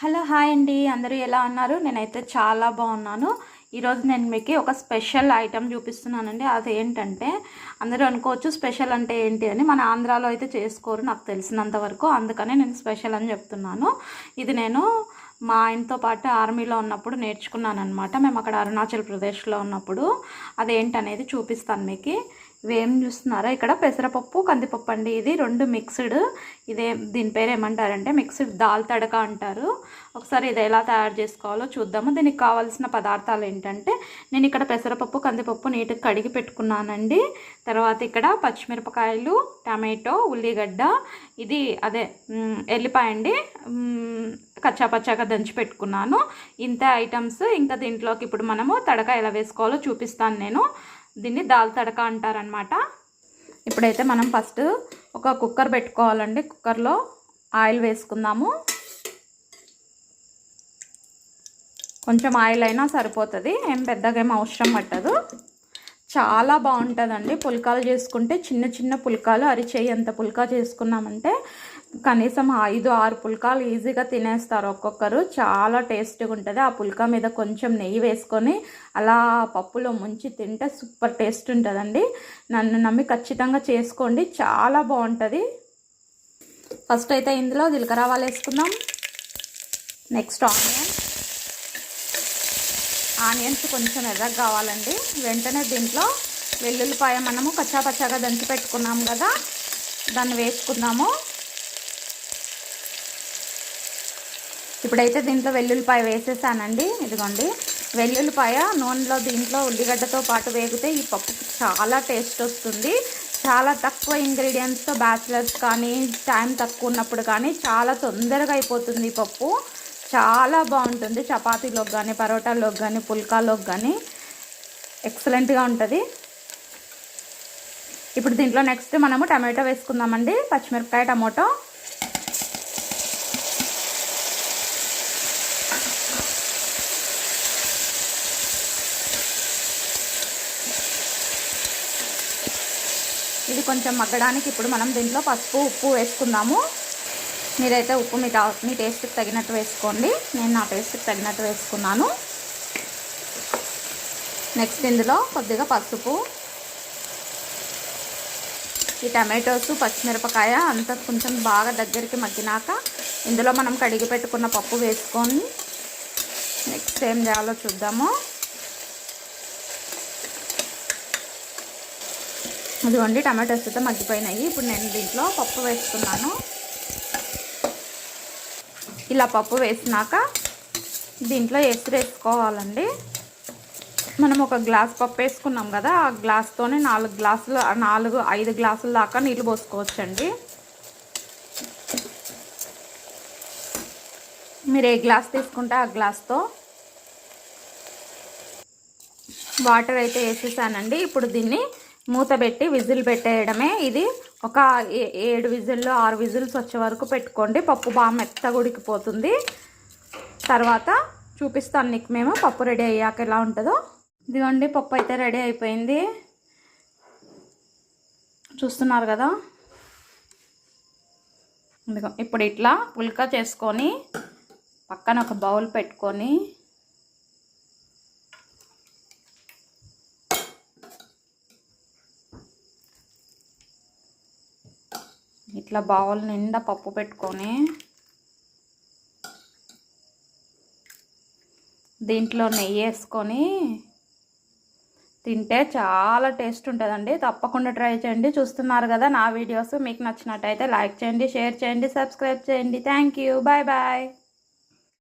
Hello hi అండి. అందరూ ఎలా ఉన్నారు? నేనైతే చాలా బాగున్నాను. ఈరోజు నేను మీకు ఒక స్పెషల్ ఐటెం చూపిస్తున్నానండి. అది ఏంటంటే అందరూ అనుకోవచ్చు స్పెషల్ అంటే ఏంటి అని. మన ఆంధ్రాలో అయితే చేసుకోరు నాకు తెలిసినంత వరకు. అందుకనే నేను స్పెషల్ అని చెప్తున్నాను. ఇది నేను మా ఆయనతో పాటు ఆర్మీలో ఉన్నప్పుడు నేర్చుకున్నాను అనమాట మేము అక్కడ అరుణాచల్ ప్రదేశ్లో ఉన్నప్పుడు. అదేంటనేది చూపిస్తాను మీకు. ఇవేం చూస్తున్నారా? ఇక్కడ పెసరపప్పు కందిపప్పు అండి. ఇది రెండు మిక్స్డ్ ఇదే దీని పేరు ఏమంటారంటే మిక్స్డ్ దాల్ తడక అంటారు. ఒకసారి ఇది ఎలా తయారు చేసుకోవాలో చూద్దాము. దీనికి కావాల్సిన పదార్థాలు ఏంటంటే నేను ఇక్కడ పెసరపప్పు కందిపప్పు నీట్గా కడిగి పెట్టుకున్నానండి. తర్వాత ఇక్కడ పచ్చిమిరపకాయలు టమాటో ఉల్లిగడ్డ. ఇది అదే ఎల్లిపాయ అండి. కచ్చా పచ్చాగా దంచి పెట్టుకున్నాను. ఇంత ఐటమ్స్ ఇంకా దీంట్లోకి ఇప్పుడు మనము తడక ఎలా వేసుకోవాలో చూపిస్తాను నేను. దీన్ని దాల్ తడక అంటారనమాట ఇప్పుడైతే మనం ఫస్ట్ ఒక కుక్కర్ పెట్టుకోవాలండి. కుక్కర్లో ఆయిల్ వేసుకుందాము. కొంచెం ఆయిల్ అయినా సరిపోతుంది. ఏం పెద్దగా ఏం అవసరం పట్టదు. చాలా బాగుంటుందండి. పుల్కాలు చేసుకుంటే చిన్న చిన్న పుల్కాలు అరిచేయి అంత పుల్కా చేసుకున్నామంటే కనీసం ఐదు ఆరు పుల్కాలు ఈజీగా తినేస్తారు ఒక్కొక్కరు. చాలా టేస్ట్గా ఉంటుంది. ఆ పుల్కా మీద కొంచెం నెయ్యి వేసుకొని అలా పప్పులో ముంచి తింటే సూపర్ టేస్ట్ ఉంటుందండి. నన్ను నమ్మి ఖచ్చితంగా చేసుకోండి. చాలా బాగుంటుంది. ఫస్ట్ అయితే ఇందులో జీలకర్ర ఆవాలు వేసుకుందాం. Next onion. ఆనియన్స్ కొంచెం ఎర్రగా కావాలండి. వెంటనే దీంట్లో వెల్లుల్లిపాయ మనము కచ్చా పచ్చాగా దంచి పెట్టుకున్నాం కదా దాన్ని వేసుకుందాము. ఇప్పుడైతే దీంట్లో వెల్లుల్లిపాయ వేసేసానండి. ఇదిగోండి. వెల్లుల్లిపాయ నూనెలో దీంట్లో ఉల్లిగడ్డతో పాటు వేగితే ఈ పప్పు చాలా టేస్ట్ వస్తుంది. చాలా తక్కువ ఇంగ్రీడియంట్స్తో బ్యాచిలర్స్ కానీ టైం తక్కువ ఉన్నప్పుడు కానీ చాలా తొందరగా అయిపోతుంది ఈ పప్పు. చాలా బాగుంటుంది. చపాతీలోకి కానీ పరోటాలోకి కానీ పుల్కాలోకి కానీ ఎక్సలెంట్గా ఉంటుంది. ఇప్పుడు దీంట్లో నెక్స్ట్ మనము టమాటో వేసుకుందామండి. పచ్చిమిరపకాయ టమాటో. ఇది కొంచెం మగ్గడానికి ఇప్పుడు మనం దీంట్లో పసుపు ఉప్పు వేసుకుందాము. మీరైతే ఉప్పు మీ తా మీ టేస్ట్కి తగినట్టు వేసుకోండి. నేను నా టేస్ట్కి తగినట్టు వేసుకున్నాను. నెక్స్ట్ ఇందులో కొద్దిగా పసుపు. ఈ టమాటోస్ పచ్చిమిరపకాయ అంతా కొంచెం బాగా దగ్గరికి మగ్గినాక ఇందులో మనం కడిగి పెట్టుకున్న పప్పు వేసుకొని నెక్స్ట్ ఏం చేయాలో చూద్దాము. ఇదిగోండి టమాటోస్ అయితే మగ్గిపోయినాయి. ఇప్పుడు నేను దీంట్లో పప్పు వేసుకున్నాను ఇలా పప్పు వేసినాక దీంట్లో ఎసురు వేసుకోవాలండి. మనం ఒక గ్లాస్ పప్పు వేసుకున్నాం కదా ఆ గ్లాస్తోనే నాలుగు గ్లాసులు నాలుగు ఐదు గ్లాసుల దాకా నీళ్ళు పోసుకోవచ్చండి. మీరు ఏ గ్లాస్ తీసుకుంటే ఆ గ్లాస్తో వాటర్ అయితే వేసేసానండి. ఇప్పుడు దీన్ని మూత పెట్టి విజిల్ పెట్టేయడమే. ఇది ఒక ఏ- ఏడు విజిల్లో ఆరు విజిల్స్ వచ్చే వరకు పెట్టుకోండి. పప్పు బాగా మెత్తగా ఉడికిపోతుంది. తర్వాత చూపిస్తాను నీకు మేము పప్పు రెడీ అయ్యాక ఎలా ఉంటుందో. ఇదిగోండి పప్పు అయితే రెడీ అయిపోయింది. చూస్తున్నారు కదా? ఇదిగో ఇప్పుడు ఇట్లా పుల్కా చేసుకొని పక్కన ఒక బౌల్ పెట్టుకొని ఇట్లా బౌల్ నిండా పప్పు పెట్టుకొని దీంట్లో నెయ్యి వేసుకొని తింటే చాలా టేస్ట్ ఉంటుందండి. తప్పకుండా ట్రై చేయండి. చూస్తున్నారు కదా నా వీడియోస్. మీకు నచ్చినట్టయితే లైక్ చేయండి షేర్ చేయండి సబ్స్క్రైబ్ చేయండి. Thank you. Bye bye.